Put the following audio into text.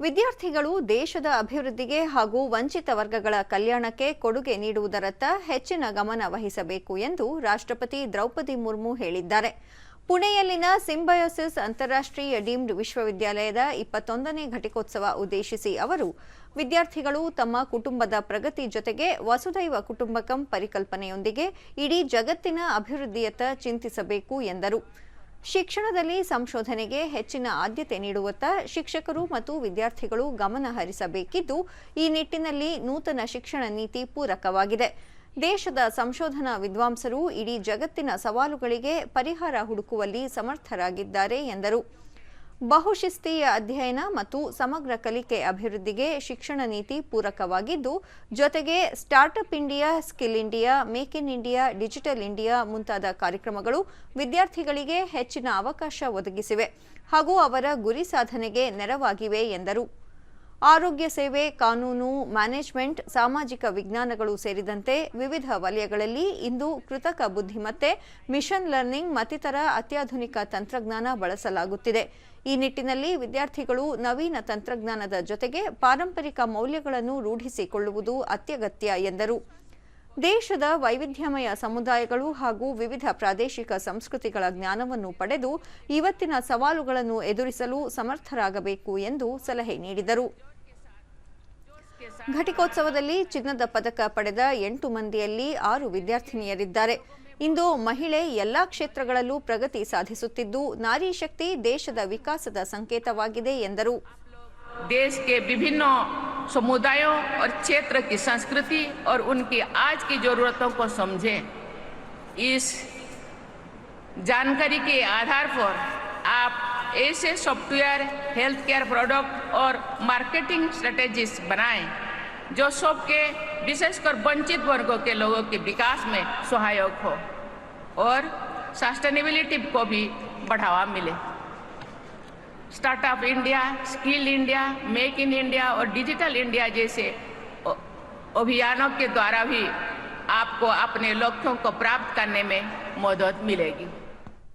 ವಿದ್ಯಾರ್ಥಿಗಳು ದೇಶದ ಅಭಿವೃದ್ಧಿಗೆ ಹಾಗೂ ವಂಚಿತ ವರ್ಗಗಳ ಕಲ್ಯಾಣಕ್ಕೆ ಕೊಡುಗೆ ನೀಡುವುದರತ್ತ ಹೆಚ್ಚಿನ ಗಮನ ವಹಿಸಬೇಕು ಎಂದು ರಾಷ್ಟ್ರಪತಿ ದ್ರೌಪದಿ ಮುರ್ಮು ಹೇಳಿದ್ದಾರೆ. ಪುಣೆಯಲ್ಲಿನ ಸಿಂಬಯೋಸಿಸ್ ಅಂತಾರಾಷ್ಟ್ರೀಯ ಡೀಮ್ಡ್ ವಿಶ್ವವಿದ್ಯಾಲಯದ ಇಪ್ಪತ್ತೊಂದನೇ ಘಟಿಕೋತ್ಸವ ಉದ್ದೇಶಿಸಿ ಅವರು, ವಿದ್ಯಾರ್ಥಿಗಳು ತಮ್ಮ ಕುಟುಂಬದ ಪ್ರಗತಿ ಜೊತೆಗೆ ವಸುದೈವ ಕುಟುಂಬಕಂ ಪರಿಕಲ್ಪನೆಯೊಂದಿಗೆ ಇಡೀ ಜಗತ್ತಿನ ಅಭಿವೃದ್ಧಿಯತ್ತ ಚಿಂತಿಸಬೇಕು ಎಂದರು. ಶಿಕ್ಷಣದಲ್ಲಿ ಸಂಶೋಧನೆಗೆ ಹೆಚ್ಚಿನ ಆದ್ಯತೆ ನೀಡುವತ್ತ ಶಿಕ್ಷಕರು ಮತ್ತು ವಿದ್ಯಾರ್ಥಿಗಳು ಗಮನ ಹರಿಸಬೇಕಿದ್ದು, ಈ ನಿಟ್ಟಿನಲ್ಲಿ ನೂತನ ಶಿಕ್ಷಣ ನೀತಿ ಪೂರಕವಾಗಿದೆ. ದೇಶದ ಸಂಶೋಧನಾ ವಿದ್ವಾಂಸರು ಇಡೀ ಜಗತ್ತಿನ ಸವಾಲುಗಳಿಗೆ ಪರಿಹಾರ ಹುಡುಕುವಲ್ಲಿ ಸಮರ್ಥರಾಗಿದ್ದಾರೆ ಎಂದರು. ಬಹುಶಿಸ್ತೀಯ ಅಧ್ಯಯನ ಮತ್ತು ಸಮಗ್ರ ಕಲಿಕೆ ಅಭಿವೃದ್ಧಿಗೆ ಶಿಕ್ಷಣ ನೀತಿ ಪೂರಕವಾಗಿದ್ದು, ಜೊತೆಗೆ startup India, skill India, make in India, digital India ಮುಂತಾದ ಕಾರ್ಯಕ್ರಮಗಳು ವಿದ್ಯಾರ್ಥಿಗಳಿಗೆ ಹೆಚ್ಚಿನ ಅವಕಾಶ ಒದಗಿಸಿವೆ ಹಾಗೂ ಅವರ ಗುರಿ ಸಾಧನೆಗೆ ನೆರವಾಗಿವೆ ಎಂದರು. ಆರೋಗ್ಯ ಸೇವೆ, ಕಾನೂನು, ಮ್ಯಾನೇಜ್ಮೆಂಟ್, ಸಾಮಾಜಿಕ ವಿಜ್ಞಾನಗಳು ಸೇರಿದಂತೆ ವಿವಿಧ ವಲಯಗಳಲ್ಲಿ ಇಂದು ಕೃತಕ ಬುದ್ಧಿಮತ್ತೆ, ಮಿಷನ್ ಲರ್ನಿಂಗ್ ಮತ್ತಿತರ ಅತ್ಯಾಧುನಿಕ ತಂತ್ರಜ್ಞಾನ ಬಳಸಲಾಗುತ್ತಿದೆ. ಈ ನಿಟ್ಟಿನಲ್ಲಿ ವಿದ್ಯಾರ್ಥಿಗಳು ನವೀನ ತಂತ್ರಜ್ಞಾನದ ಜೊತೆಗೆ ಪಾರಂಪರಿಕ ಮೌಲ್ಯಗಳನ್ನು ರೂಢಿಸಿಕೊಳ್ಳುವುದು ಅತ್ಯಗತ್ಯ ಎಂದರು. ದೇಶದ ವೈವಿಧ್ಯಮಯ ಸಮುದಾಯಗಳು ಹಾಗೂ ವಿವಿಧ ಪ್ರಾದೇಶಿಕ ಸಂಸ್ಕೃತಿಗಳ ಜ್ಞಾನವನ್ನು ಪಡೆದು ಇವತ್ತಿನ ಸವಾಲುಗಳನ್ನು ಎದುರಿಸಲು ಸಮರ್ಥರಾಗಬೇಕು ಎಂದು ಸಲಹೆ ನೀಡಿದರು. ಘಟಿಕೋತ್ಸವದಲ್ಲಿ ಚಿನ್ನದ ಪದಕ ಪಡೆದ ಎಂಟು ಮಂದಿಯಲ್ಲಿ ಆರು ವಿದ್ಯಾರ್ಥಿನಿಯರಿದ್ದಾರೆ ಇಂದು ಮಹಿಳೆ ಎಲ್ಲಾ ಕ್ಷೇತ್ರಗಳಲ್ಲೂ ಪ್ರಗತಿ ಸಾಧಿಸುತ್ತಿದ್ದು ನಾರಿ ಶಕ್ತಿ ದೇಶದ ವಿಕಾಸದ ಸಂಕೇತವಾಗಿದೆ ಎಂದರು देश के विभिन्न समुदायों और क्षेत्र की संस्कृति और उनकी आज की जरूरतों को समझें इस जानकारी के आधार पर आप ऐसे सॉफ्टवेयर हेल्थ केयर प्रोडक्ट और मार्केटिंग स्ट्रेटेजीज बनाएँ, जो सबके विशेषकर वंचित वर्गों के लोगों के विकास में सहायक हो और सस्टेनेबिलिटी को भी बढ़ावा मिले। Startup India skill India make in India और डिजिटल इंडिया जैसे अभियानों के द्वारा भी आपको अपने लक्ष्यों को प्राप्त करने में मदद मिलेगी।